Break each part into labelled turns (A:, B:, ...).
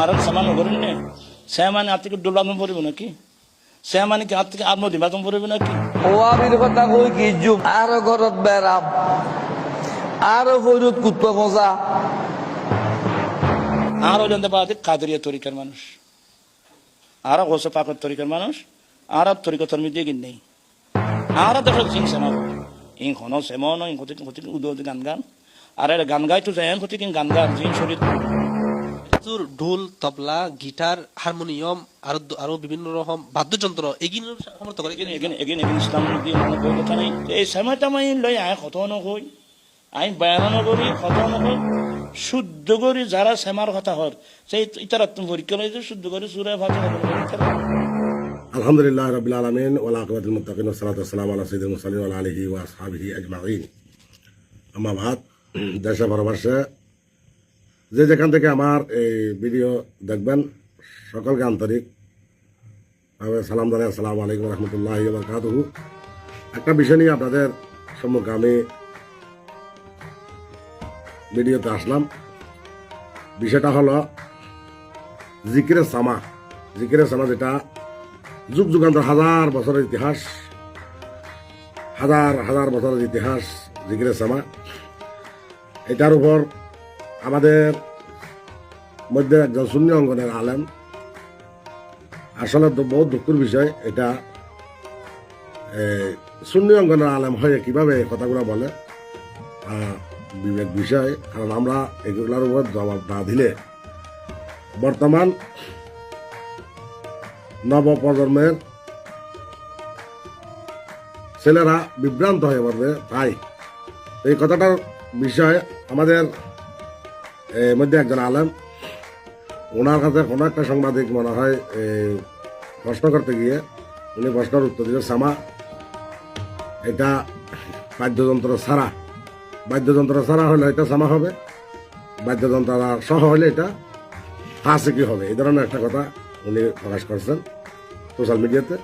A: আর সামান করেন নে সে মানে আর থেকে ডোলানো পড়বে নাকি? সে মানে কি আর থেকে আত্মদিবাদন পড়বে নাকি?
B: ওয়াবির কথা কই কি যুগ? আর ঘরত বেড়াম। আর হইরত কুত্তা মজা।
A: আরও জানতে পারে কাদরিয়া তরিকার মানুষ। আরও গোসে পাকের তরিকার মানুষ। আর তরিকা ধর্মী দিয়ে কিন নেই আর দেখো জিং সেমা ইং হন সেমন ইং হতে গান গান। আর গান গাই তো যায় হতে গান গান জিং শরীর।
C: চুর ঢোল তবলা গিটার হারমোনিয়াম আরও আরও বিভিন্ন রকম বাদ্যযন্ত্র। এগুলো সমর্থ করে।
A: এগিন এগিন এগিন এগিন ইসলাম দিয়ে কথা নেই এই সেমাটা মাই লই আয় কত নকই। আই বয়ান করি কত নকই। শুদ্ধ করি যারা সেমার কথা হর সেই ইতারা তুমি পরীক্ষা লইছে শুদ্ধ করে সুরে ভাতে
D: আলহামদুলিল্লাহ রবিল আলমিন ওলা আকবরুল মুতাকিন সালাত সালাম আলা সঈদুল মুসালিম আলা আলহি ওয়া আসহাবিহি আজমাইন। আমার ভাত দেশে ভারতবর্ষে যে যেখান থেকে আমার এই ভিডিও দেখবেন, সকলকে আন্তরিক সালাম জানাই। আসসালামু আলাইকুম রহমতুল্লাহ বরকাতহু। একটা বিষয় নিয়ে আপনাদের সম্মুখে আমি ভিডিওতে আসলাম। বিষয়টা হলো জিকিরে সামা। জিকিরে সামা যেটা যুগ যুগান্তর হাজার বছরের ইতিহাস, হাজার হাজার বছরের ইতিহাস জিগরে সামা। এটার উপর আমাদের মধ্যে একজন শূন্য অঙ্গনের আলেম। আসলে তো বহুত দুঃখের বিষয় এটা। শূন্য অঙ্গনের আলেম হয়ে কীভাবে কথাগুলো বলে? বিবেক বিষয়। কারণ আমরা এগুলোর উপর জবাব না দিলে বর্তমান নবপ্রজন্মের ছেলেরা বিভ্রান্ত হয়ে পড়বে। তাই এই কথাটার বিষয়ে আমাদের এ, মধ্যে একজন আলেম। ওনার কাছে কোনো একটা সাংবাদিক মনে হয় প্রশ্ন করতে গিয়ে উনি প্রশ্নের উত্তর দিলেন সামা এটা বাদ্যযন্ত্র ছাড়া। বাদ্যযন্ত্র ছাড়া হলে এটা সামা হবে। বাদ্যযন্ত্র সহ হলে এটা ফাঁসে কি হবে। এই ধরনের একটা কথা উনি প্রকাশ করছেন সোশ্যাল মিডিয়াতে।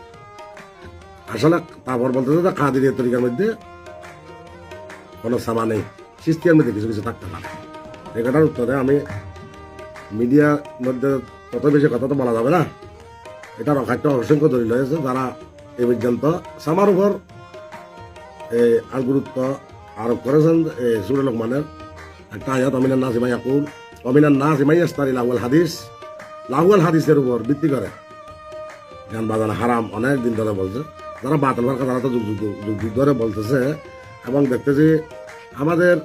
D: আসলে তারপর বলতে কাদিরিয়া তরিকার মধ্যে কোনো সামা নেই। সিস্টিয়ার মধ্যে কিছু কিছু থাকতে পারে। কথার উত্তরে আমি মিডিয়ার মধ্যে তত বেশি কথা তো বলা যাবে না। এটার অখাদ্য অসংখ্য দলিল হয়েছে যারা এই পর্যন্ত সামার উপর আর গুরুত্ব আরোপ করেছেন সুরে লোকমানের। একটা আয়াত অমিনার নাস ইমাই আকুল অমিনার নাস ইমাই আস্তারি লাগুয়াল হাদিস। লাগুয়াল হাদিসের উপর ভিত্তি করে গান বাজানো হারাম অনেক দিন ধরে বলছে। যারা বাতিল ভারকা তারা তো যুগ যুগ ধরে বলতেছে এবং দেখতেছি আমাদের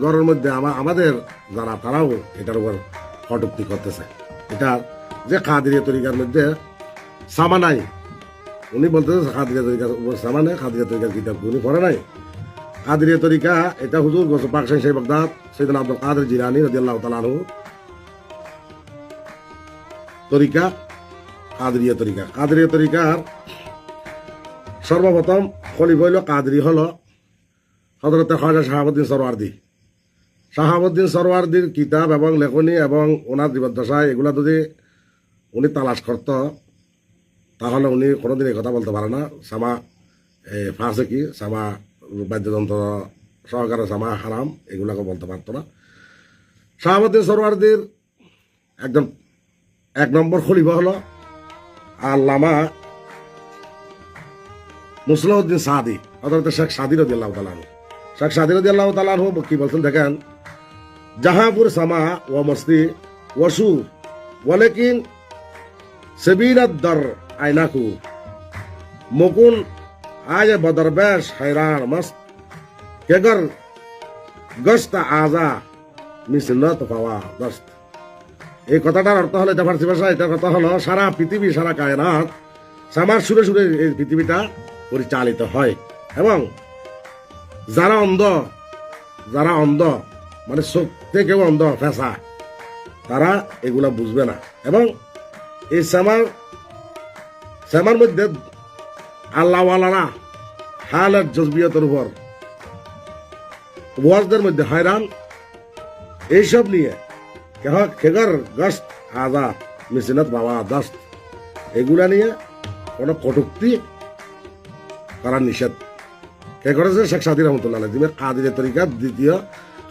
D: ঘরের মধ্যে আমাদের যারা, তারাও এটার উপর কটুক্তি করতেছে। এটা যে খাদিরিয়া তরিকার মধ্যে সামা নাই। উনি বলতেছে খাদিরিয়া তরিকার উপর সামা নেই খাদিরিয়া তরিকার কিতাব উনি পড়ে নাই। কাদিরিয়া তরিকা, এটা হুজুর গোসল পাক সাই বাগদাদ, সৈয়দনা আব্দুল কাদের জিলানি রাদিয়াল্লাহু তাআলা আনহু। তরিকা কাদরিয়া তরিকা। কাদরিয়া তরিকার সর্বপ্রথম খলিফ হইল কাদরি হল হজরতে খাজা শাহাবুদ্দিন সরওয়ার্দি। শাহাবুদ্দিন সরওয়ার্দির কিতাব এবং লেখনী এবং ওনার জীবদ্দশায় এগুলা যদি উনি তালাশ করত, তাহলে উনি কোনোদিন এই কথা বলতে পারে না। সামা ফাঁসে কি সামা বাদ্যযন্ত্র সহকারে সামা হারাম, এগুলাকে বলতে পারতো না। শাহাবুদ্দিন সরওয়ার্দির একজন, এক নম্বর খলিফা হলো আল্লামা মুসলাউদ্দিন সাদি অর্থাৎ শেখ সাদি রদি আল্লাহ তালান শাহ আল্লাহ তালার হোক কি বলছেন দেখেন, জাহাপুর সামা ও মস্তি ওয়াসু ওয়ালেকিন সেবিরাদ্দর আইনাকু, মুকুন আজ বদরবেশ हैरान মস্ত কেগর গস্ত আজা মিসনত পাওয়া দস্ত এই কথাটার অর্থ হলো, এটা ফার্সি এটার কথা হলো, সারা পৃথিবী, সারা কায়নাথ সামার সুরে সুরে এই পৃথিবীটা পরিচালিত হয়। এবং যারা অন্ধ যারা অন্ধ মানে চোখ থেকেও অন্ধ ফেঁসা তারা এগুলা বুঝবে না। এবং এই শ্যামার শ্যামার মধ্যে আল্লাহওয়ালারা হালের জজবিয়তের উপর ওয়াজদের মধ্যে হয়রান, এইসব নিয়ে কেহ খেগর, গস্ত, আজা, মিসিনত, বাবা, দস্ত, এগুলা নিয়ে কোনো কটুক্তি করার নিষেধ। কে করেছে শেখ সাদি রহমতুল্লাহ দিমের কাদিরের তরিকার দ্বিতীয়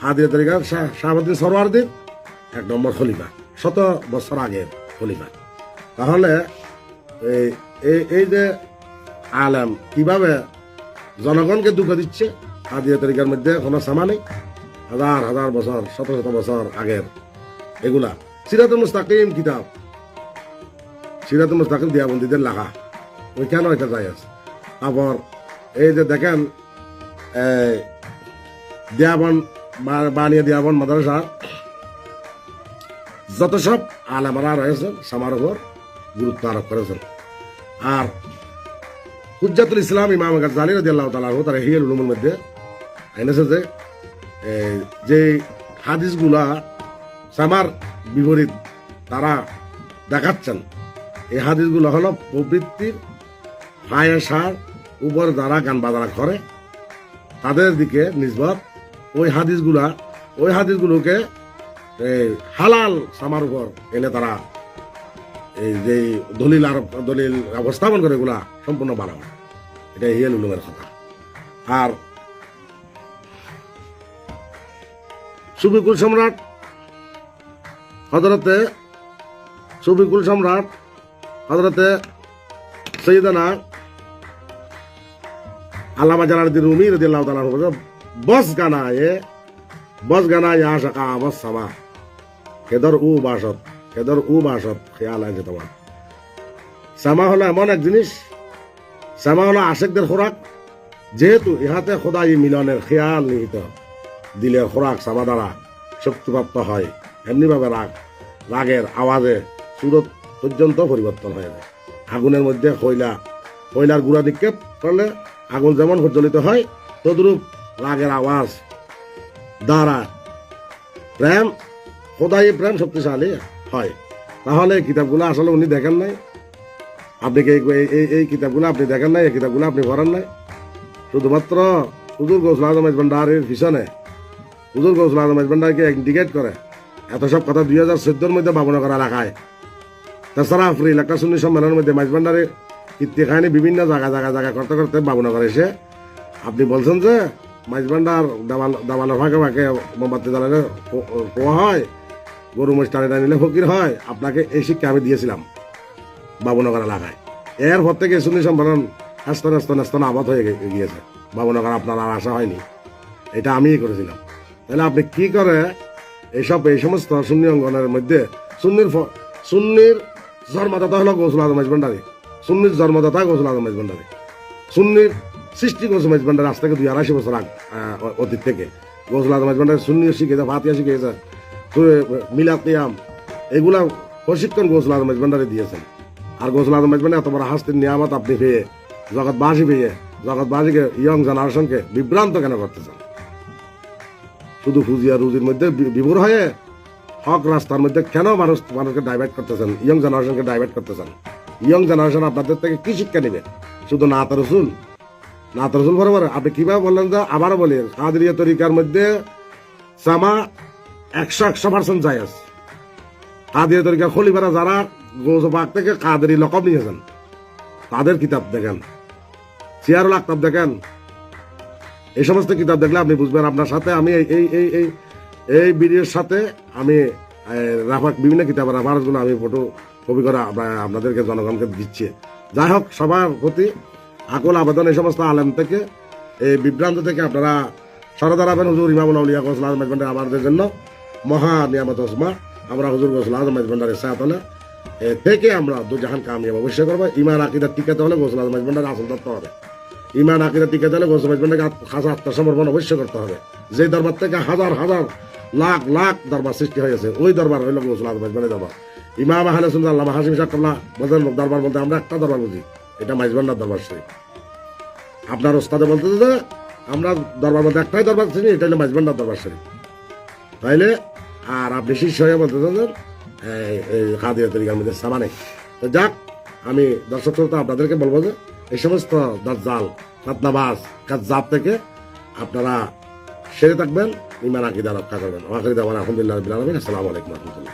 D: কাদিরের তরিকার শাহাবুদ্দিন সরওয়ার্দির এক নম্বর খলিফা, শত বছর আগের খলিফা। তাহলে এই এই- যে আলেম কীভাবে জনগণকে দুঃখ দিচ্ছে আদিয়া তরিকার মধ্যে কোনো সামা নেই। হাজার হাজার বছর, শত শত বছর আগের এগুলা। সিরাতুল মুস্তাকিম কিতাব। সিরাতুল মুস্তাকিম দিয়াবন্দীদের লেখা। ওইখানে এটা যাই আছে। তারপর এই যে দেখেন দিয়াবন বানিয়ে দিয়াবন মাদ্রাসা, যত সব আলেমারা রয়েছেন সামার উপর গুরুত্ব আরোপ করেছেন। আর হুজ্জাতুল ইসলাম ইমাম রাদিয়াল্লাহু তাআলা আনহু তার হিয়াল উলুমের মধ্যে এনেছে যে যে হাদিসগুলা সামার বিপরীত তারা দেখাচ্ছেন, এই হাদিসগুলো হলো প্রবৃত্তির ফায়াসার উপর যারা গান বাজনা করে তাদের দিকে নিজবত ওই হাদিসগুলা, ওই হাদিসগুলোকে, এই হালাল সামার উপর এনে তারা এই যে দলিল আরোপ দলিল উপস্থাপন করে এগুলা সম্পূর্ণ বানানো এটা হিয়াল উলুমের কথা। আর সুবিকুল সম্রাট হজরতে সুবিকুল সম্রাট হজরতে সৈয়দানা আল্লামা জালালুদ্দিন রুমি রাদিয়াল্লাহু তাআলা বস গানায়ে বস গানায়ে আশাকা বস সামা। কেদর উ বাসত, কেদর উ বাসত, খেয়াল আছে তোমার। সামা হলো এমন এক জিনিস, সামা হলো আশেকদের খোরাক। যেহেতু ইহাতে খোদাই মিলনের খেয়াল নিহিত, দিলে খোরাক সামা দ্বারা শক্তিপ্রাপ্ত হয়, এমনিভাবে রাগ, রাগের আওয়াজে সুরত পর্যন্ত পরিবর্তন হয়ে যায়। আগুনের মধ্যে কয়লা কয়লার গুঁড়া নিক্ষেপ করলে আগুন যেমন প্রজ্বলিত হয়, তদ্রূপ রাগের আওয়াজ, দ্বারা প্রেম, খোদাই প্রেম শক্তিশালী হয়। তাহলে কিতাবগুলো আসলে উনি দেখেন নাই। আপনি কি এই- কিতাবগুলো আপনি দেখেন নাই? এই কিতাবগুলো আপনি পড়েন নাই? শুধুমাত্র হুজুর গৌসল আজম ভান্ডারের পিছনে। হুজুর গৌসল আজম ভান্ডারকে ইন্ডিকেট করে। এত সব কথা দুই হাজার চোদ্দোর মধ্যে ভাবনা করা রাখায় তাছাড়া আফরি এলাকা শুনি সম্মেলনের মধ্যে মাইজ ভান্ডারে বিভিন্ন জায়গা জায়গা জায়গা করতে করতে ভাবনা করে এসে আপনি বলছেন যে মাইজ ভান্ডার দাবাল দাবালের ফাঁকে ফাঁকে মোমবাতি জ্বালালে পোয়া হয়, গরু মোষ টানে টানিলে ফকির হয়। আপনাকে এই শিক্ষা আমি দিয়েছিলাম বাবুনগর এলাকায়। এরপর থেকে সুন্নি সম্মেলন আস্তে আস্তে আস্তে আবাদ হয়ে গিয়েছে। বাবুনগর আপনার আর আশা হয়নি। এটা আমিই করেছিলাম। তাহলে আপনি কি করে এইসব এই সমস্ত সুন্নি অঙ্গনের মধ্যে সুন্নির সুন্নির জন্মদাতা হলো গৌসুল আজম ভান্ডারি সুন্নির জন্মদাতা গৌসুল আজম ভান্ডারি। সুন্নির সৃষ্টি গৌসুল ভান্ডারি আজ থেকে দুই আড়াইশো বছর আগ অতীত থেকে। গৌসুল আজম ভান্ডারি সুন্নি শিখেছে ফাতিয়া শিখেছে মিলাদ কিয়াম, এগুলা প্রশিক্ষণ গৌসুল আজম ভান্ডারি দিয়েছেন। আর গৌসুল আজম ভান্ডারি এত বড় হাস্তির নিয়ামত আপনি পেয়ে, জগৎবাসী পেয়ে, জগৎবাসীকে, ইয়ং জেনারেশনকে বিভ্রান্ত কেন করতেছেন? শুধু ফুজিয়া রুজির মধ্যে বিভোর হয়ে হক রাস্তার মধ্যে কেন মানুষ মানুষকে ডাইভার্ট করতেছেন? ইয়ং জেনারেশনকে ডাইভার্ট করতেছেন? ইয়ং জেনারেশন আপনাদের থেকে কি শিক্ষা নেবে? শুধু নাত রসুল? নাত রসুল বরাবর। আপনি কীভাবে বললেন যে, আবারও বলি কাদরিয়া তরিকার মধ্যে সামা একশো একশো পার্সেন্ট যায় আছে কাদরিয়া তরিকার খলিফারা যারা গৌসবাগ থেকে কাদেরি লকব নিয়েছেন, তাদের কিতাব দেখেন, সিয়ারুল আক্তাব দেখেন। এই সমস্ত কিতাব দেখলে আপনি বুঝবেন আপনার সাথে আমি এই এই এই এই এই সাথে আমি রাফাক বিভিন্ন কিতাবের রেফারেন্সগুলো আমি ফটো আমরা- আপনাদেরকে, জনগণকে দিচ্ছি। যাই হোক, সবার প্রতি আকুল আবেদন এই সমস্ত আলেম থেকে। এই বিভ্রান্ত থেকে আপনারা সরে দাঁড়াবেন হুজুর ইমামুল আউলিয়া গোসল আজম মেজবান্ডার আমাদের জন্য। মহা নিয়ামত ওসমা। আমরা হুজুর গোসল আজম মেজবান্ডারের সাথ থেকে আমরা দুজাহান কামিয়াব অবশ্যই করব। ইমান আকিদার টিকাতে হলে গোসল আজম মেজবান্ডার আসল ধরতে হবে। ইমান, আকিদা, টিকাতে হলে গোসল মেজবান্ডারকে খাসা আত্মসমর্পণ অবশ্যই করতে হবে। যে দরবার থেকে হাজার হাজার, লাখ লাখ দরবার সৃষ্টি হয়েছে, ওই দরবার হইল গোসল আজম মেজবান্ডার দরবার। ইমাম আহলে সুন্নাহ আল্লামা হাসিম কাবলা বলেন দরবার বলতে আমরা একটা দরবার বুঝি। এটা মাইজবান্ডার দরবার শরীফ আপনার ওস্তাদে বলতে যে, আমরা দরবার বলতে একটাই দরবার চিনি, এটা হলো মাইজবান্ডার দরবার শরীফ তাইলে, আর আপনি শিষ্য হয়ে বলতে চান এই কাদিয়া তরিকার মধ্যে সামানে তো যাক, আমি দর্শক শ্রোতা আপনাদেরকে বলব যে, এই সমস্ত দাজ্জাল, ফাতনাবাজ, কাজ্জাব থেকে আপনারা সেরে থাকবেন ইমান আকিদা রক্ষা করবেন। আখির দাওয়ান, আলহামদুলিল্লাহ আসসালামু আলাইকুম রহমতুল্লাহ।